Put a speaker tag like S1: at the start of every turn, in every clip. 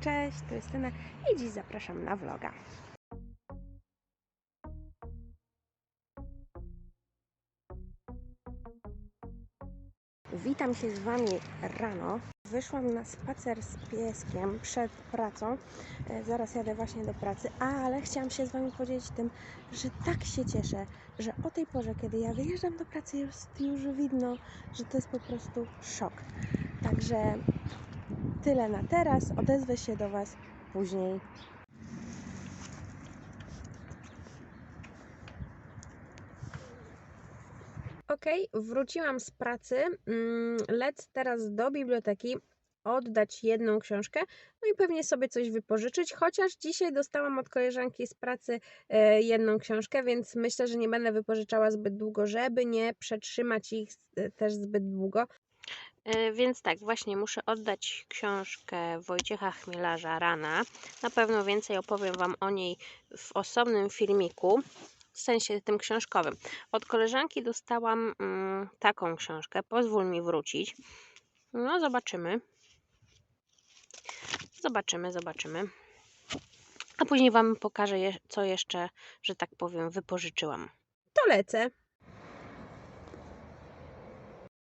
S1: Cześć, to jest Tyna i dziś zapraszam na vloga. Witam się z Wami rano. Wyszłam na spacer z pieskiem przed pracą. E, Zaraz jadę właśnie do pracy, ale chciałam się z Wami podzielić tym, że tak się cieszę, że o tej porze, kiedy ja wyjeżdżam do pracy, jest już widno, że to jest po prostu szok. Także tyle na teraz. Odezwę się do Was później. Ok, wróciłam z pracy. Mm, Lecę teraz do biblioteki oddać jedną książkę, no i pewnie sobie coś wypożyczyć, chociaż dzisiaj dostałam od koleżanki z pracy e, jedną książkę, więc myślę, że nie będę wypożyczała zbyt długo, żeby nie przetrzymać ich e, też zbyt długo. E, Więc tak, właśnie muszę oddać książkę Wojciecha Chmielarza Rana. Na pewno więcej opowiem Wam o niej w osobnym filmiku, w sensie tym książkowym. Od koleżanki dostałam mm, taką książkę. Pozwól mi wrócić. No, zobaczymy. Zobaczymy, zobaczymy. A później Wam pokażę, co jeszcze, że tak powiem, wypożyczyłam. To lecę.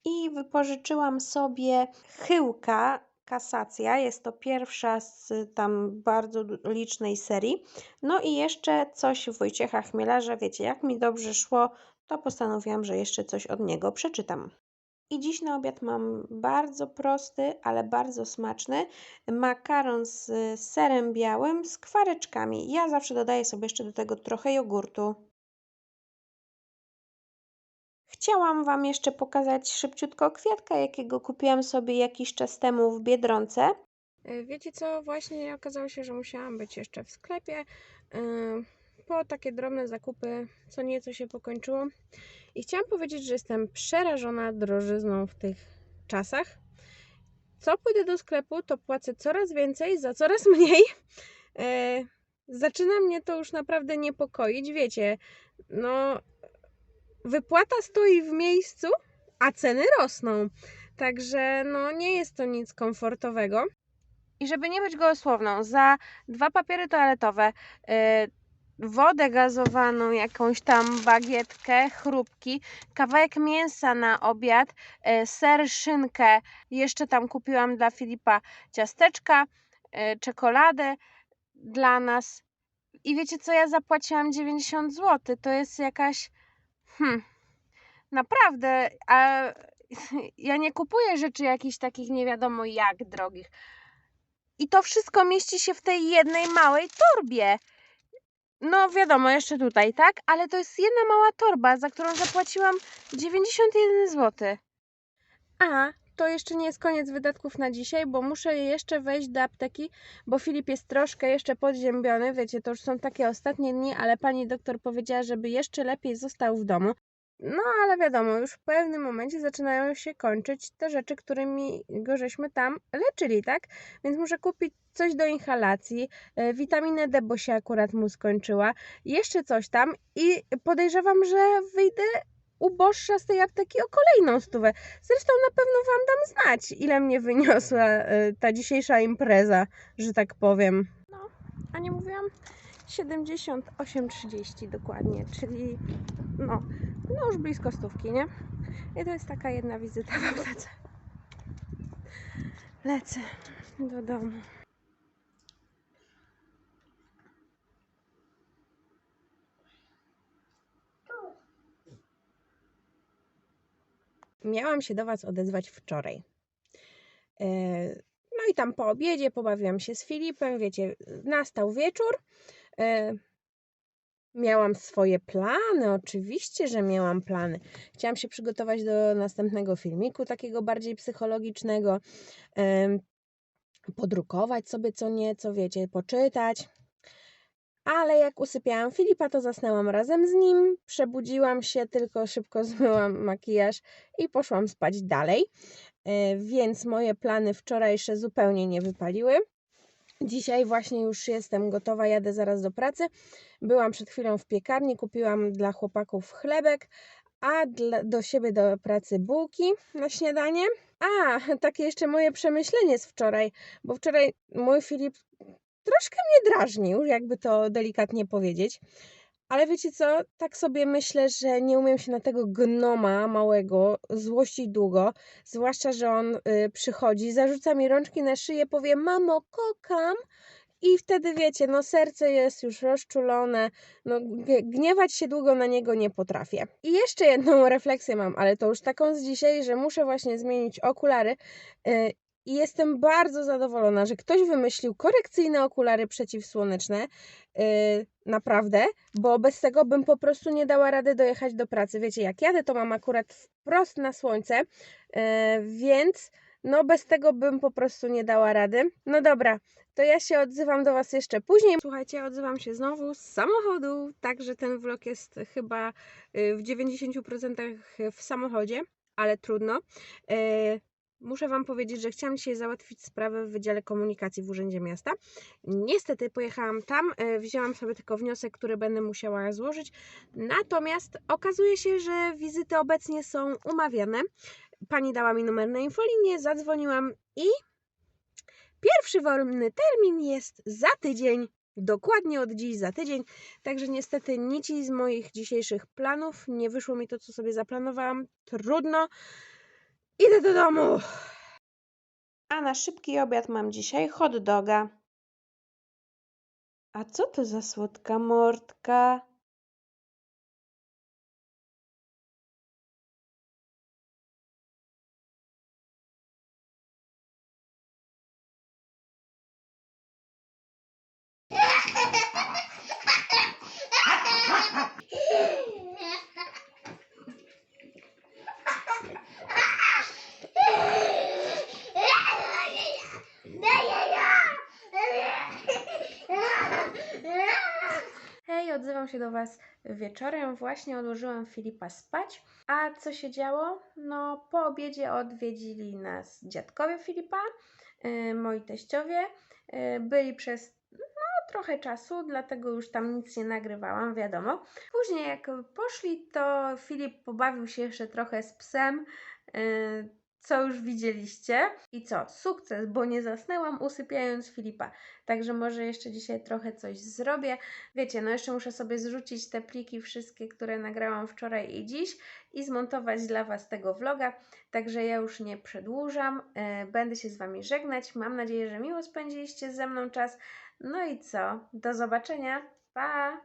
S1: I wypożyczyłam sobie chyłka Kasacja. Jest to pierwsza z tam bardzo licznej serii. No i jeszcze coś Wojciecha Chmielarza. Wiecie, jak mi dobrze szło, to postanowiłam, że jeszcze coś od niego przeczytam. I dziś na obiad mam bardzo prosty, ale bardzo smaczny makaron z serem białym z kwareczkami. Ja zawsze dodaję sobie jeszcze do tego trochę jogurtu. Chciałam Wam jeszcze pokazać szybciutko kwiatka, jakiego kupiłam sobie jakiś czas temu w Biedronce. Wiecie co, właśnie okazało się, że musiałam być jeszcze w sklepie. Yy, Po takie drobne zakupy co nieco się pokończyło. I chciałam powiedzieć, że jestem przerażona drożyzną w tych czasach. Co pójdę do sklepu, to płacę coraz więcej za coraz mniej. E, zaczyna mnie to już naprawdę niepokoić. Wiecie, no wypłata stoi w miejscu, a ceny rosną. Także no nie jest to nic komfortowego. I żeby nie być gołosłowną, za dwa papiery toaletowe, e, wodę gazowaną, jakąś tam bagietkę, chrupki, kawałek mięsa na obiad, e, ser, szynkę, jeszcze tam kupiłam dla Filipa ciasteczka, e, czekoladę dla nas. I wiecie co, ja zapłaciłam 90 zł. To jest jakaś. Hmm. Naprawdę. A ja nie kupuję rzeczy jakichś takich nie wiadomo jak drogich. I to wszystko mieści się w tej jednej małej torbie. No wiadomo, jeszcze tutaj, tak? Ale to jest jedna mała torba, za którą zapłaciłam 91 zł. A to jeszcze nie jest koniec wydatków na dzisiaj, bo muszę jeszcze wejść do apteki, bo Filip jest troszkę jeszcze podziębiony. Wiecie, to już są takie ostatnie dni, ale pani doktor powiedziała, żeby jeszcze lepiej został w domu. No ale wiadomo, już w pewnym momencie zaczynają się kończyć te rzeczy, którymi go żeśmy tam leczyli, tak? Więc muszę kupić coś do inhalacji, e, witaminę D, bo się akurat mu skończyła, jeszcze coś tam i podejrzewam, że wyjdę uboższa z tej apteki o kolejną stówę. Zresztą na pewno Wam dam znać, ile mnie wyniosła e, ta dzisiejsza impreza, że tak powiem. No, a nie mówiłam? 78,30 dokładnie, czyli no, no już blisko stówki, nie? I to jest taka jedna wizyta w aptece. Lecę do domu. Miałam się do Was odezwać wczoraj. E, No i tam po obiedzie pobawiłam się z Filipem, wiecie, nastał wieczór. E, Miałam swoje plany, oczywiście, że miałam plany. Chciałam się przygotować do następnego filmiku, takiego bardziej psychologicznego, podrukować sobie co nieco, wiecie, poczytać. Ale jak usypiałam Filipa, to zasnęłam razem z nim, przebudziłam się, tylko szybko zmyłam makijaż i poszłam spać dalej. E, Więc moje plany wczorajsze zupełnie nie wypaliły. Dzisiaj właśnie już jestem gotowa, jadę zaraz do pracy. Byłam przed chwilą w piekarni, kupiłam dla chłopaków chlebek, a do siebie do pracy bułki na śniadanie. A, takie jeszcze moje przemyślenie z wczoraj, bo wczoraj mój Filip troszkę mnie drażnił, jakby to delikatnie powiedzieć. Ale wiecie co? Tak sobie myślę, że nie umiem się na tego gnoma małego złościć długo. Zwłaszcza, że on y, przychodzi, zarzuca mi rączki na szyję, powie: Mamo, kokam. I wtedy wiecie, no serce jest już rozczulone, no gniewać się długo na niego nie potrafię. I jeszcze jedną refleksję mam, ale to już taką z dzisiaj, że muszę właśnie zmienić okulary. y, I jestem bardzo zadowolona, że ktoś wymyślił korekcyjne okulary przeciwsłoneczne. Yy, naprawdę, bo bez tego bym po prostu nie dała rady dojechać do pracy. Wiecie, jak jadę, to mam akurat wprost na słońce, yy, więc no bez tego bym po prostu nie dała rady. No dobra, to ja się odzywam do Was jeszcze później. Słuchajcie, odzywam się znowu z samochodu, także ten vlog jest chyba yy, w 90% w samochodzie, ale trudno. Muszę Wam powiedzieć, że chciałam dzisiaj załatwić sprawę w Wydziale Komunikacji w Urzędzie Miasta. Niestety pojechałam tam, e, wzięłam sobie tylko wniosek, który będę musiała złożyć. Natomiast okazuje się, że wizyty obecnie są umawiane. Pani dała mi numer na infolinię, zadzwoniłam i pierwszy wolny termin jest za tydzień. Dokładnie od dziś za tydzień. Także niestety nici z moich dzisiejszych planów. Nie wyszło mi to, co sobie zaplanowałam. Trudno. Idę do domu. A na szybki obiad mam dzisiaj hot doga. A co to za słodka mordka? Się do Was wieczorem. Właśnie odłożyłam Filipa spać. A co się działo? No, po obiedzie odwiedzili nas dziadkowie Filipa, yy, moi teściowie. Yy, byli przez no, trochę czasu, dlatego już tam nic nie nagrywałam, wiadomo. Później jak poszli, to Filip pobawił się jeszcze trochę z psem. Co już widzieliście. I co? Sukces, bo nie zasnęłam usypiając Filipa. Także może jeszcze dzisiaj trochę coś zrobię. Wiecie, no jeszcze muszę sobie zrzucić te pliki wszystkie, które nagrałam wczoraj i dziś i zmontować dla Was tego vloga. Także ja już nie przedłużam. e, Będę się z Wami żegnać. Mam nadzieję, że miło spędziliście ze mną czas. No i co? Do zobaczenia. Pa!